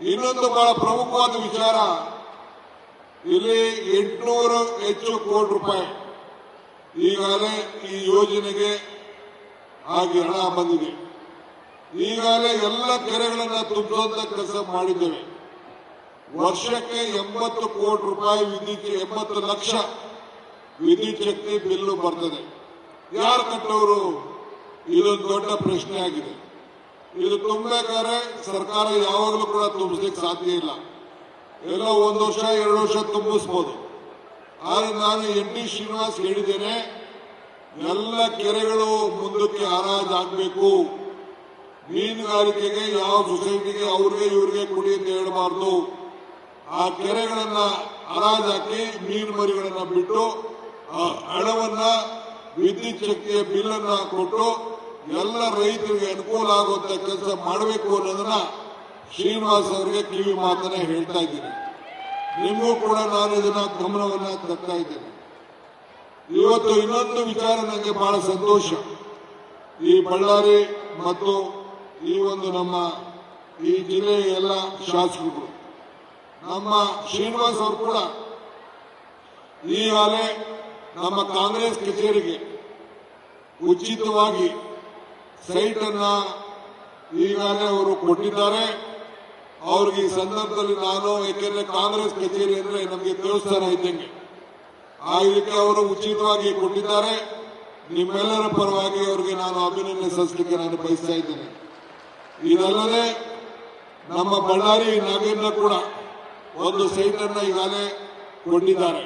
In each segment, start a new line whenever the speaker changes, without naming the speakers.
ಇನ್ನೊಂದು ಬಹಳ ಪ್ರಮುಖವಾದ ವಿಚಾರ, ಇಲ್ಲಿ ಎಂಟುನೂರು ಹೆಚ್ಚು ಕೋಟಿ ರೂಪಾಯಿ ಈಗಾಗಲೇ ಈ ಯೋಜನೆಗೆ ಆಗಿ ಹಣ ಬಂದಿದೆ. ಈಗಾಗಲೇ ಎಲ್ಲ ಕೆರೆಗಳನ್ನು ತುಂಬಿಸುವಂತ ಕೆಲಸ ಮಾಡಿದ್ದೇವೆ. ವರ್ಷಕ್ಕೆ ಎಂಬತ್ತು ಕೋಟಿ ರೂಪಾಯಿ ವಿದ್ಯುತ್, ಎಂಬತ್ತು ಲಕ್ಷ ವಿದ್ಯುತ್ ಶಕ್ತಿ ಬಿಲ್ಲು ಬರ್ತದೆ. ಯಾರು ಕಟ್ಟವರು ಇದೊಂದು ದೊಡ್ಡ ಪ್ರಶ್ನೆ ಆಗಿದೆ. ಇದು ತುಂಬಬೇಕಾದ್ರೆ ಸರ್ಕಾರ ಯಾವಾಗಲೂ ಕೂಡ ತುಂಬಿಸ್ಲಿಕ್ಕೆ ಸಾಧ್ಯ ಇಲ್ಲ. ಎಲ್ಲ ಒಂದು ವರ್ಷ, ಎರಡು ವರ್ಷ ತುಂಬಿಸ್ಬೋದು. ಆದ್ರೆ ನಾನು ಎನ್ ಡಿ ಶ್ರೀನಿವಾಸ್ ಹೇಳಿದ್ದೇನೆ, ಎಲ್ಲ ಕೆರೆಗಳು ಮುಂದಕ್ಕೆ ಹರಾಜಾಗಬೇಕು ಮೀನುಗಾರಿಕೆಗೆ, ಯಾವ ಸೊಸೈಟಿಗೆ, ಅವ್ರಿಗೆ, ಇವ್ರಿಗೆ ಕುಡಿ ಅಂತ ಹೇಳಬಾರ್ದು. ಆ ಕೆರೆಗಳನ್ನ ಹರಾಜಾಕಿ ಮೀನು ಮರಿಗಳನ್ನ ಬಿಟ್ಟು, ಆ ಹಣವನ್ನ, ವಿದ್ಯುತ್ ಶಕ್ತಿಯ ಬಿಲ್ಲನ್ನ ಕೊಟ್ಟು ಎಲ್ಲ ರೈತರಿಗೆ ಅನುಕೂಲ ಆಗುವಂತ ಕೆಲಸ ಮಾಡಬೇಕು ಅನ್ನೋದನ್ನ ಶ್ರೀನಿವಾಸ್ ಅವರಿಗೆ ಕಿವಿ ಮಾತನ್ನ ಹೇಳ್ತಾ ಇದ್ದೀನಿ. ನಿಮಗೂ ಕೂಡ ನಾನು ಇದನ್ನ ಗಮನವನ್ನ ತರ್ತಾ ಇದ್ದೇನೆ. ಇವತ್ತು ಇನ್ನೊಂದು ವಿಚಾರ ನನಗೆ ಬಹಳ ಸಂತೋಷ. ಈ ಬಳ್ಳಾರಿ ಮತ್ತು ಈ ಒಂದು ನಮ್ಮ ಈ ಜಿಲ್ಲೆಯ ಎಲ್ಲ ಶಾಸಕರು, ನಮ್ಮ ಶ್ರೀನಿವಾಸ್ ಅವರು ಕೂಡ ಈಗಾಗಲೇ ನಮ್ಮ ಕಾಂಗ್ರೆಸ್ ಕಚೇರಿಗೆ ಉಚಿತವಾಗಿ ಸೈಟ್ ಅನ್ನ ಈಗಾಗಲೇ ಅವರು ಕೊಟ್ಟಿದ್ದಾರೆ. ಅವ್ರಿಗೆ ಈ ಸಂದರ್ಭದಲ್ಲಿ ನಾನು ಯಾಕೆಂದ್ರೆ ಕಾಂಗ್ರೆಸ್ ಕಚೇರಿ ಅಂದ್ರೆ ನಮಗೆ ದೇವಸ್ಥಾನ ಇದ್ದಂಗೆ ಆ ಇದಕ್ಕೆ ಅವರು ಉಚಿತವಾಗಿ ಕೊಟ್ಟಿದ್ದಾರೆ. ನಿಮ್ಮೆಲ್ಲರ ಪರವಾಗಿ ಅವರಿಗೆ ನಾನು ಅಭಿನಂದನೆ ಸಲ್ಲಿಸಲಿಕ್ಕೆ ನಾನು ಬಯಸ್ತಾ ಇದ್ದೇನೆ. ಇದಲ್ಲದೆ ನಮ್ಮ ಬಳ್ಳಾರಿ ನಾಗೇಂದ್ರ ಕೂಡ ಒಂದು ಸೈಟ್ ಅನ್ನ ಈಗಾಗಲೇ ಕೊಟ್ಟಿದ್ದಾರೆ.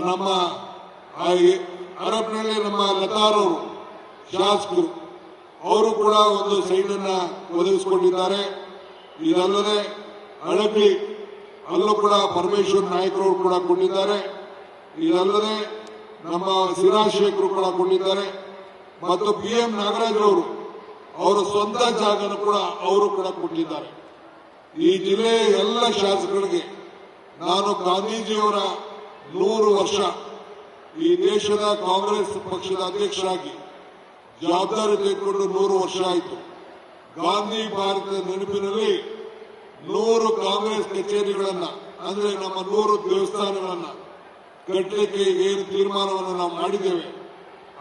ನಮ್ಮ ಹರಪನಹಳ್ಳಿ ನಮ್ಮ ಲತಾರವರು ಶಾಸಕರು, ಅವರು ಕೂಡ ಒಂದು ಸೈಟ್ ಅನ್ನ ಒದಗಿಸಿಕೊಂಡಿದ್ದಾರೆ. ಇದಲ್ಲದೆ ಹಳಪಿ ಅಲ್ಲೂ ಕೂಡ ಪರಮೇಶ್ವರ್ ನಾಯಕರು ಕೂಡ ಕೊಂಡಿದ್ದಾರೆ ಇದಲ್ಲದೆ ನಮ್ಮ ಶಿರಾಶೇಖರು ಕೂಡ ಕೊಂಡಿದ್ದಾರೆ ಮತ್ತು ಪಿ ಎಂ ನಾಗರಾಜ್ರವರು ಅವರ ಸ್ವಂತ ಜಾಗನ ಕೂಡ ಅವರು ಕೂಡ ಕೊಟ್ಟಿದ್ದಾರೆ. ಈ ಜಿಲ್ಲೆಯ ಎಲ್ಲ ಶಾಸಕರಿಗೆ ನಾನು ಗಾಂಧೀಜಿಯವರ ನೂರು ವರ್ಷ ಈ ದೇಶದ ಕಾಂಗ್ರೆಸ್ ಪಕ್ಷದ ಅಧ್ಯಕ್ಷರಾಗಿ ಜವಾಬ್ದಾರಿ ತೆಗೆದುಕೊಂಡು ನೂರು ವರ್ಷ ಆಯಿತು. ಗಾಂಧಿ ಭಾರತದ ನೆನಪಿನಲ್ಲಿ ನೂರು ಕಾಂಗ್ರೆಸ್ ಕಚೇರಿಗಳನ್ನ, ಅಂದ್ರೆ ನಮ್ಮ ನೂರು ದೇವಸ್ಥಾನಗಳನ್ನ ಕಟ್ಟಲಿಕ್ಕೆ ಏನು ತೀರ್ಮಾನವನ್ನು ನಾವು ಮಾಡಿದ್ದೇವೆ,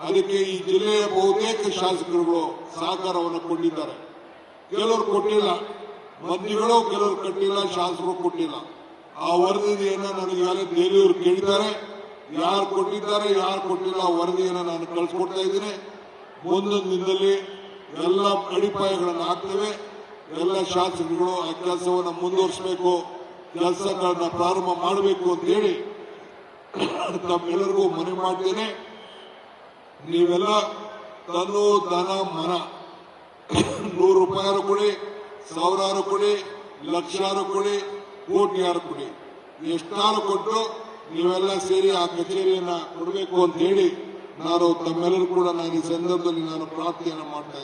ಅದಕ್ಕೆ ಈ ಜಿಲ್ಲೆಯ ಬಹುತೇಕ ಶಾಸಕರುಗಳು ಸಹಕಾರವನ್ನು ಕೊಟ್ಟಿದ್ದಾರೆ. ಕೆಲವರು ಕೊಟ್ಟಿಲ್ಲ, ಮಂತ್ರಿಗಳು ಕೆಲವರು ಕಟ್ಟಿಲ್ಲ, ಶಾಸಕರು ಕೊಟ್ಟಿಲ್ಲ. ಆ ವರದಿಯನ್ನು ನನಗೆ ದೆಹಲಿಯವರು ಕೇಳಿದ್ದಾರೆ. ಯಾರು ಕೊಟ್ಟಿದ್ದಾರೆ, ಯಾರು ಕೊಟ್ಟಿಲ್ಲ ಆ ವರದಿಯನ್ನು ನಾನು ಕಳಿಸ್ಕೊಡ್ತಾ ಇದ್ದೀನಿ. ಮುಂದಿನ ದಿನದಲ್ಲಿ ಎಲ್ಲ ಅಡಿಪಾಯಗಳನ್ನು ಹಾಕ್ತೇವೆ. ಎಲ್ಲ ಶಾಸಕರುಗಳು ಆ ಕೆಲಸವನ್ನು ಮುಂದುವರಿಸಬೇಕು. ಕೆಲಸಗಳನ್ನ ಪ್ರಾರಂಭ ಮಾಡಬೇಕು ಅಂತ ಹೇಳಿ ತಮ್ಮೆಲ್ಲರಿಗೂ ಮನವಿ ಮಾಡ್ತೇನೆ. ನೀವೆಲ್ಲ ತನು ಧನ ಮನ. ನೂರು ರೂಪಾಯಿ ಕೊಡಿ, ಸಾವಿರಾರು ಕೊಡಿ, ಲಕ್ಷಾರು ಕೊಡಿ, ಕೋಟಿಯಾರು ಕೊಡಿ. ಎಷ್ಟಾರು ಕೊಟ್ಟು ನೀವೆಲ್ಲ ಸೇರಿ ಆ ಕಚೇರಿಯನ್ನ ಕೊಡಬೇಕು ಅಂತ ಹೇಳಿ ನಾನು ತಮ್ಮೆಲ್ಲರೂ ಕೂಡ ನಾನು ಈ ಸಂದರ್ಭದಲ್ಲಿ ನಾನು ಪ್ರಾರ್ಥನೆಯನ್ನು ಮಾಡ್ತಾ